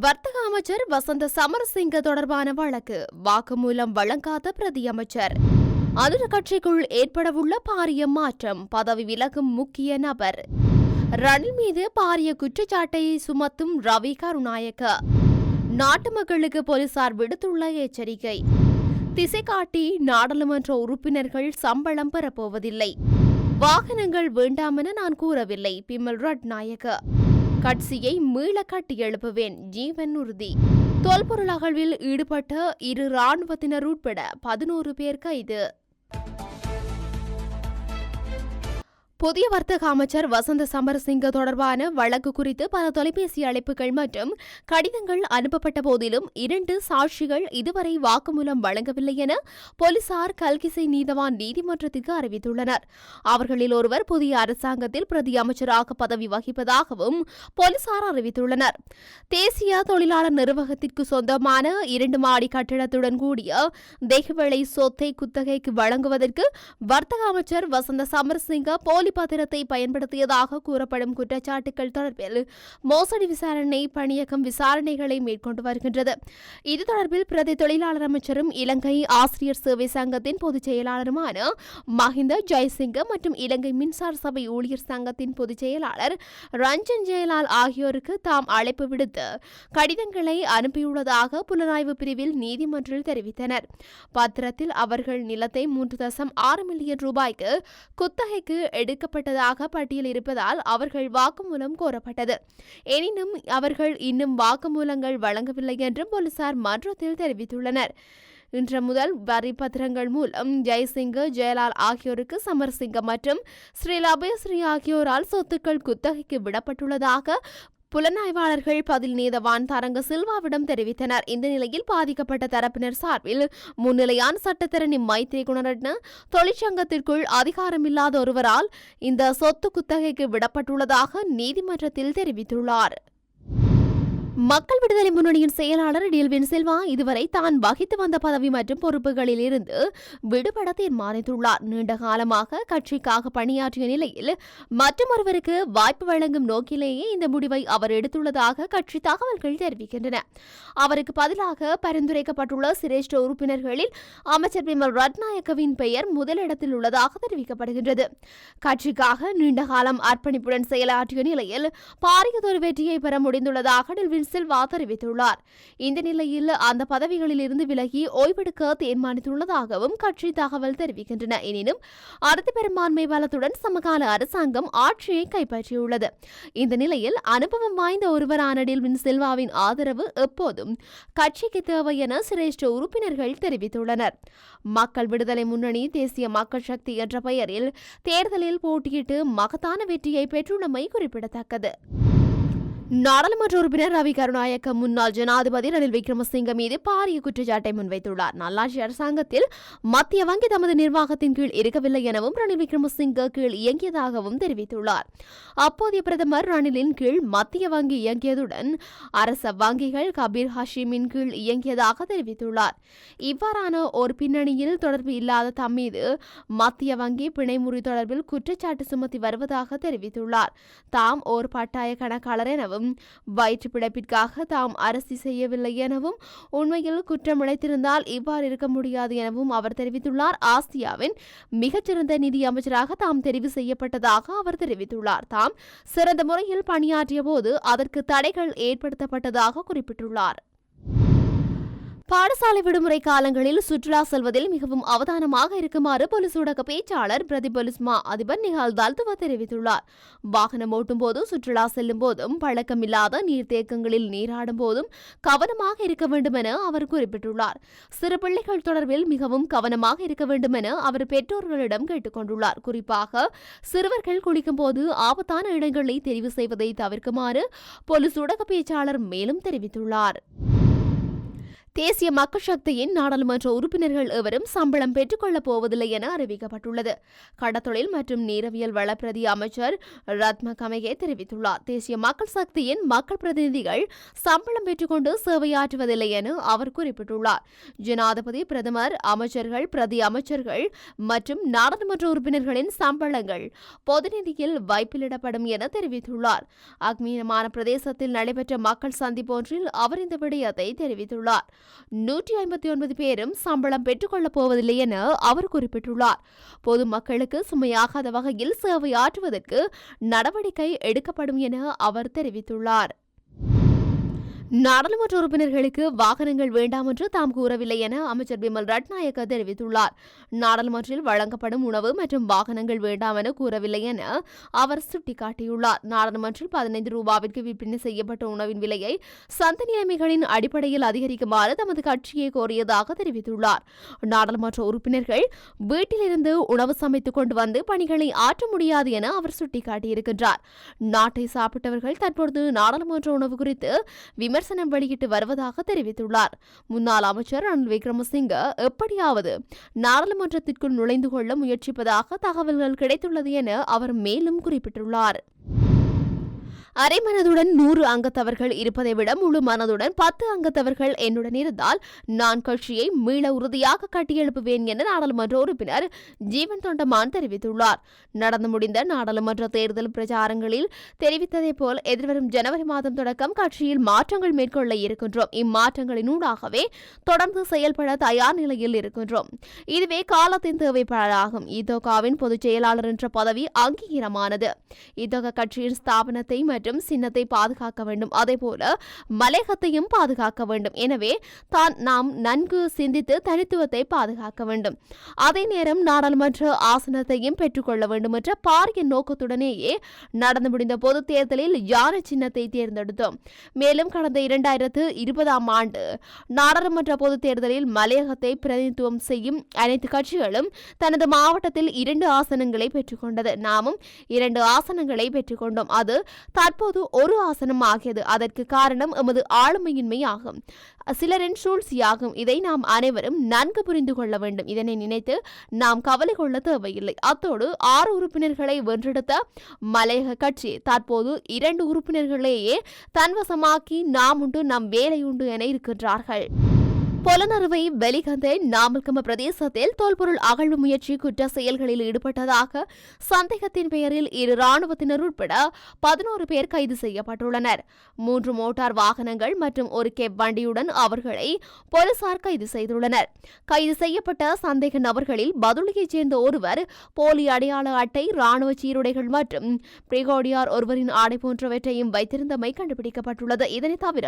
வர்த்தக அமைச்சர் வசந்த சமரசிங்க தொடர்பான வழக்கு வாக்குமூலம் வழங்காத பிரதி அமைச்சர். அதிர கட்சிக்குள் ஏற்படவுள்ள பாரிய மாற்றம் பதவி விலகும் முக்கிய நபர். ரணில் மீது பாரிய குற்றச்சாட்டை சுமத்தும் ரவி கருணாயக்க. நாட்டு மக்களுக்கு போலீசார் விடுத்துள்ள எச்சரிக்கை. திசை காட்டி நாடாளுமன்ற உறுப்பினர்கள் சம்பளம் பெறப்போவதில்லை. வாகனங்கள் வேண்டாமென நான் கூறவில்லை பிமல் ரட்நாயக்க. கட்சியை மீள கட்டி எழுப்புவேன். ஜீவன் உறுதி. தொல்பொருள் அகழ்வில் ஈடுபட்ட இரு இராணுவத்தினர் உட்பட பதினோரு பேர் கைது. புதிய வர்த்தக அமைச்சர் வசந்த சமரசிங்க தொடர்பான வழக்கு குறித்து பல தொலைபேசி அழைப்புகள் மற்றும் கடிதங்கள் அனுப்பப்பட்ட போதிலும் இரண்டு சாட்சிகள் இதுவரை வாக்குமூலம் வழங்கவில்லை என போலீசார் கல்கிசை நீதவான் நீதிமன்றத்திற்கு அறிவித்துள்ளனர். அவர்களில் ஒருவர் புதிய அரசாங்கத்தில் பிரதி அமைச்சராக பதவி வகிப்பதாகவும் போலீசார் அறிவித்துள்ளனர். தேசிய தொழிலாளர் நிர்வாகத்திற்கு சொந்தமான இரண்டு மாடி கட்டிடத்துடன் கூடிய தேகவேளை சொத்தை குத்தகைக்கு வழங்குவதற்கு வர்த்தக அமைச்சர் வசந்த சமரசிங்க போலி பத்திரத்தை பயன்படுத்தியதாக கூறப்படும் குற்றச்சாட்டுகள் தொடர்பில் மோசடி விசாரணை பணியகம் விசாரணைகளை மேற்கொண்டு வருகின்றது. இது தொடர்பில் பிரதி தொழிலாளர் அமைச்சரும் இலங்கை ஆசிரியர் சேவை சங்கத்தின் பொதுச் செயலாளருமான மஹிந்த ஜெயசிங்க மற்றும் இலங்கை மின்சார சபை ஊழியர் சங்கத்தின் பொதுச் செயலாளர் ரஞ்சன் ஜெயலால் ஆகியோருக்கு தாம் அழைப்பு விடுத்து கடிதங்களை அனுப்பியுள்ளதாக புலனாய்வு பிரிவில் நீதிமன்றில் தெரிவித்தனர். பத்திரத்தில் அவர்கள் நிலத்தை மூன்று தசம் ஆறு மில்லியன் ரூபாய்க்கு குத்தகைக்கு எடுக்க எடுக்கப்பட்டதாக பட்டியல் இருப்பதால் அவர்கள் வாக்குமூலம் கோரப்பட்டது. எனினும் அவர்கள் இன்னும் வாக்குமூலங்கள் வழங்கவில்லை என்றும் போலீசார் மன்றத்தில் தெரிவித்துள்ளனர். இன்று முதல் வரி பத்திரங்கள் மூலம் ஜெயசிங்க ஜெயலால் ஆகியோருக்கு சமர்சிங்க மற்றும் ஸ்ரீலபயஸ்ரீ ஆகியோரால் சொத்துக்கள் குத்தகைக்கு விடப்பட்டுள்ளதாக புலனாய்வாளர்கள் பதில் நீதவான் தரங்க சில்வாவிடம் தெரிவித்தனர். இந்த நிலையில் பாதிக்கப்பட்ட தரப்பினர் சார்பில் முன்னிலையான சட்டத்தரணி மைத்திரி குணரட்ன தொழிற்சங்கத்திற்குள் அதிகாரமில்லாத ஒருவரால் இந்த சொத்து குத்தகைக்கு விடப்பட்டுள்ளதாக நீதிமன்றத்தில் தெரிவித்துள்ளார். மக்கள் விடுதலை முன்னணியின் செயலாளர் டில்வின் செல்வா இதுவரை தான் வகித்து வந்த பதவி மற்றும் பொறுப்புகளில் இருந்து விடுபட தீர்மானித்துள்ளார். நீண்ட காலமாக கட்சிக்காக பணியாற்றிய நிலையில் மற்றொருவருக்கு வாய்ப்பு வழங்கும் நோக்கிலேயே இந்த முடிவை அவர் எடுத்துள்ளதாக கட்சி தகவல்கள் தெரிவிக்கின்றன. அவருக்கு பதிலாக பரிந்துரைக்கப்பட்டுள்ள சிரேஷ்ட உறுப்பினர்களில் அமைச்சர் பிமல் ரட்நாயக்கவின் பெயர் முதலிடத்தில் உள்ளதாக தெரிவிக்கப்படுகின்றது. கட்சிக்காக நீண்ட காலம் அர்ப்பணிப்புடன் செயலாற்றிய நிலையில் பாரியதொரு வெற்றியை பெற முடிந்துள்ளதாக டில்வின் சில்வா தெரிவித்துள்ளார் இந்த நிலையில் அந்த பதவிகளில் இருந்து விலகி ஓய்வெடுக்க தீர்மானித்துள்ளதாகவும் கட்சி தகவல் தெரிவிக்கின்றன. எனினும் அரசு பெரும்பான்மை பலத்துடன் சமகால அரசாங்கம் ஆட்சியை கைப்பற்றியுள்ளது. இந்த நிலையில் அனுபவம் வாய்ந்த ஒருவரான டில்வின் சில்வாவின் ஆதரவு எப்போதும் கட்சிக்கு தேவை என சிரேஷ்ட உறுப்பினர்கள் தெரிவித்துள்ளனர். மக்கள் விடுதலை முன்னணி தேசிய மக்கள் சக்தி என்ற பெயரில் தேர்தலில் போட்டியிட்டு மகத்தான வெற்றியை பெற்றுள்ளமை குறிப்பிடத்தக்கது. நாடாளுமன்ற உறுப்பினர் ரவி கருணாயக்க முன்னாள் ஜனாதிபதி ரணில் விக்ரமசிங்க மீது பாரிய குற்றச்சாட்டை முன்வைத்துள்ளார். நல்லாட்சி அரசாங்கத்தில் மத்திய வங்கி தமது நிர்வாகத்தின் கீழ் இருக்கவில்லை எனவும் ரணில் விக்ரமசிங்க கீழ் இயங்கியதாகவும் தெரிவித்துள்ளார். அப்போதைய பிரதமர் ரணிலின் கீழ் மத்திய வங்கி இயங்கியதுடன் அரச வங்கிகள் கபீர் ஹஷீமின் கீழ் இயங்கியதாக தெரிவித்துள்ளார். இவ்வாறான ஒரு பின்னணியில் தொடர்பு இல்லாத தம் மீது மத்திய வங்கி பிணைமுறி தொடர்பில் குற்றச்சாட்டு சுமத்தி வருவதாக தெரிவித்துள்ளார். தாம் ஓர் பட்டாய கணக்காளர் எனவும் வயிற்று பிழைப்பிற்காக தாம் அரசு செய்யவில்லை எனவும் உண்மையில் குற்றம் இழைத்திருந்தால் இவ்வாறு இருக்க முடியாது எனவும் அவர் தெரிவித்துள்ளார். ஆசியாவின் மிகச்சிறந்த நிதி அமைச்சராக தாம் தெரிவு செய்யப்பட்டதாக அவர் தெரிவித்துள்ளார். தாம் சிறந்த முறையில் பணியாற்றிய போது அதற்கு தடைகள் ஏற்படுத்தப்பட்டதாக குறிப்பிட்டுள்ளார். பாடசாலை விடுமுறை காலங்களில் சுற்றுலா செல்வதில் மிகவும் அவதானமாக இருக்குமாறு போலீஸ் ஊடக பேச்சாளர் பிரதி மா அதிபர் நிகால் தால்துவா தெரிவித்துள்ளார். வாகனம் ஓட்டும் போது சுற்றுலா செல்லும் போதும் பழக்கமில்லாத நீர்த்தேக்கங்களில் நீராடும் போதும் கவனமாக இருக்க வேண்டும் என அவர் குறிப்பிட்டுள்ளார். சிறு பிள்ளைகள் தொடர்பில் மிகவும் கவனமாக இருக்க வேண்டும் என அவர் பெற்றோர்களிடம் கேட்டுக்கொண்டுள்ளார் குறிப்பாக சிறுவர்கள் குளிக்கும் போது ஆபத்தான இடங்களை தெரிவு செய்வதை தவிர்க்குமாறு போலீஸ் ஊடக பேச்சாளர் மேலும் தெரிவித்துள்ளார். தேசிய மக்கள் சக்தியின் நாடாளுமன்ற உறுப்பினர்கள் எவரும் சம்பளம் பெற்றுக்கொள்ளப் போவதில்லை என அறிவிக்கப்பட்டுள்ளது. கடத்தொழில் மற்றும் நீரவியல் வளப்பிரதி அமைச்சர் ரத்ம கமகே தெரிவித்துள்ளார். தேசிய மக்கள் சக்தியின் மக்கள் பிரதிநிதிகள் சம்பளம் பெற்றுக்கொண்டு சேவையாற்றுவதில்லை என அவர் குறிப்பிட்டுள்ளார். ஜனாதிபதி பிரதமர் அமைச்சர்கள் பிரதி அமைச்சர்கள் மற்றும் நாடாளுமன்ற உறுப்பினர்களின் சம்பளங்கள் பொதுநிதியில் வைப்பிலிடப்படும் என தெரிவித்துள்ளார். அக்மீனமான பிரதேசத்தில் நடைபெற்ற மக்கள் சந்திப்பொன்றில் அவர் இந்த விடயத்தை தெரிவித்துள்ளார். நூற்றி ஐம்பத்தி ஒன்பது பேரும் சம்பளம் பெற்றுக்கொள்ளப் போவதில்லை என அவர் குறிப்பிட்டுள்ளார். பொதுமக்களுக்கு சுமையாகாத வகையில் சேவையாற்றுவதற்கு நடவடிக்கை எடுக்கப்படும் என அவர் தெரிவித்துள்ளார். நாடாளுமன்ற உறுப்பினர்களுக்கு வாகனங்கள் வேண்டாம் என்று தாம் கூறவில்லை என அமைச்சர் பிமல் ரட்நாயக்க தெரிவித்துள்ளார். நாடாளுமன்றில் வழங்கப்படும் உணவு மற்றும் வாகனங்கள் வேண்டாம் என கூறவில்லை என அவர் சுட்டிக்காட்டியுள்ளார். நாடாளுமன்றில் பதினைந்து ரூபாவிற்கு விற்பனை செய்யப்பட்ட உணவின் விலையை சந்த நிலைமைகளின் அடிப்படையில் அதிகரிக்குமாறு தமது கட்சியை கோரியதாக தெரிவித்துள்ளார். நாடாளுமன்ற உறுப்பினர்கள் வீட்டிலிருந்து உணவு சமைத்துக் கொண்டு வந்து பணிகளை ஆற்ற முடியாது என அவர் சுட்டிக்காட்டியிருக்கின்றார். நாட்டை சாப்பிட்டவர்கள் தற்பொழுது நாடாளுமன்ற உணவு குறித்து விமர்சனம் விமர்சனம் வெளியிட்டு வருவதாக தெரிவித்துள்ளார். முன்னாள் அமைச்சர் ரணில் விக்ரமசிங்க எப்படியாவது நாடாளுமன்றத்திற்குள் நுழைந்து கொள்ள முயற்சிப்பதாக தகவல்கள் கிடைத்துள்ளது என அவர் மேலும் குறிப்பிட்டுள்ளார். அரை மனதுடன் நூறு அங்கத்தவர்கள் இருப்பதை விட முழு மனதுடன் பத்து அங்கத்தவர்கள் என்னுடன் இருந்தால் நான் கட்சியை மீள உறுதியாக கட்டியெழுப்புவேன் என நாடாளுமன்ற உறுப்பினர் ஜீவன் தொண்டமான் தெரிவித்துள்ளார். நடந்து முடிந்த நாடாளுமன்ற தேர்தல் பிரச்சாரங்களில் தெரிவித்ததை போல் எதிர்வரும் ஜனவரி மாதம் தொடக்கம் கட்சியில் மாற்றங்கள் மேற்கொள்ள இருக்கின்றோம். இம்மாற்றங்களினூடாகவே தொடர்ந்து செயல்பட தயார் நிலையில் இருக்கின்றோம். இதுவே காலத்தின் தேவைப்பாடாகும். இதோகாவின் பொதுச் செயலாளர் என்ற பதவி அங்கீகாரமானது. இதோக கட்சியின் ஸ்தாபனத்தை மற்றும் சின்னத்தை பாதுகாக்க வேண்டும். அதேபோல மலையகத்தையும் பாதுகாக்க வேண்டும். எனவே தான் நாம் நன்கு சிந்தித்து தனித்துவத்தை பாதுகாக்க வேண்டும். அதே நேரம் நாடாளுமன்ற ஆசனத்தையும் பெற்றுக்கொள்ள வேண்டும் என்ற பாரிய நோக்கத்துடனேயே நடந்து முடிந்த பொது தேர்தலில் யானை சின்னத்தை தேர்ந்தெடுத்தோம்? மேலும் கடந்த இரண்டாயிரத்து இருபதாம் ஆண்டு நாடாளுமன்ற பொது தேர்தலில் மலையகத்தை பிரதிநிதித்துவம் செய்யும் அனைத்து கட்சிகளும் தனது மாவட்டத்தில் இரண்டு ஆசனங்களை பெற்றுக்கொண்டது. நாமும் இரண்டு ஆசனங்களை பெற்றுக்கொண்டோம். அது தற்போது ஒரு ஆசனம் ஆகியது அதற்கு காரணம் எமது ஆளுமையின்மை ஆகும் சிலரின் சூழ்ச்சியாகும். இதை நாம் அனைவரும் நன்கு புரிந்து கொள்ள வேண்டும். இதனை நினைத்து நாம் கவலை கொள்ள தேவையில்லை. அத்தோடு ஆறு உறுப்பினர்களை வென்றெடுத்த மலையக கட்சி தற்போது இரண்டு உறுப்பினர்களையே தன்வசமாக்கி நாம் உண்டு நம் வேலை உண்டு என இருக்கின்றார்கள். பொலனறுவை வெளிகந்த நாமல்கம பிரதேசத்தில் தொல்பொருள் அகழ்வு முயற்சி குற்ற செயல்களில் ஈடுபட்டதாக சந்தேகத்தின் பெயரில் இரு ராணுவத்தினர் உட்பட பதினோரு பேர் கைது செய்யப்பட்டுள்ளனர். மூன்று மோட்டார் வாகனங்கள் மற்றும் ஒரு கெப் வண்டியுடன் அவர்களை போலீசார் கைது செய்துள்ளனர். கைது செய்யப்பட்ட சந்தேக நபர்களில் பதுளியைச் சேர்ந்த ஒருவர் போலி அடையாள அட்டை ராணுவ சீருடைகள் மற்றும் பிரிகோடியார் ஒருவரின் ஆடை போன்றவற்றையும் வைத்திருந்தமை கண்டுபிடிக்கப்பட்டுள்ளது. இதனை தவிர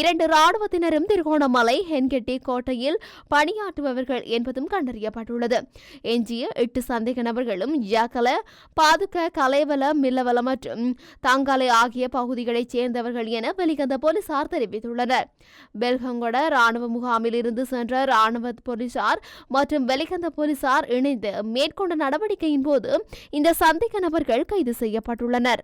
இரண்டு ராணுவத்தினரும் திருகோணமலை ஹென்கெட்டி கோட்டையில் பணியாற்றுபவர்கள் என்பதும் கண்டறியப்பட்டுள்ளது. எஞ்சிய எட்டு சந்தேக நபர்களும் யாக்கல பாதுக கலைவல மில்லவல மற்றும் தாங்காலை ஆகிய பகுதிகளைச் சேர்ந்தவர்கள் என வெளிவந்த போலீசார் தெரிவித்துள்ளனர். பெல்கங்கொட ராணுவ முகாமில் இருந்து சென்ற ராணுவ போலீசார் மற்றும் வெளிகந்த போலீசார் இணைந்து மேற்கொண்ட நடவடிக்கையின் போது இந்த சந்தேக நபர்கள் கைது செய்யப்பட்டுள்ளனர்.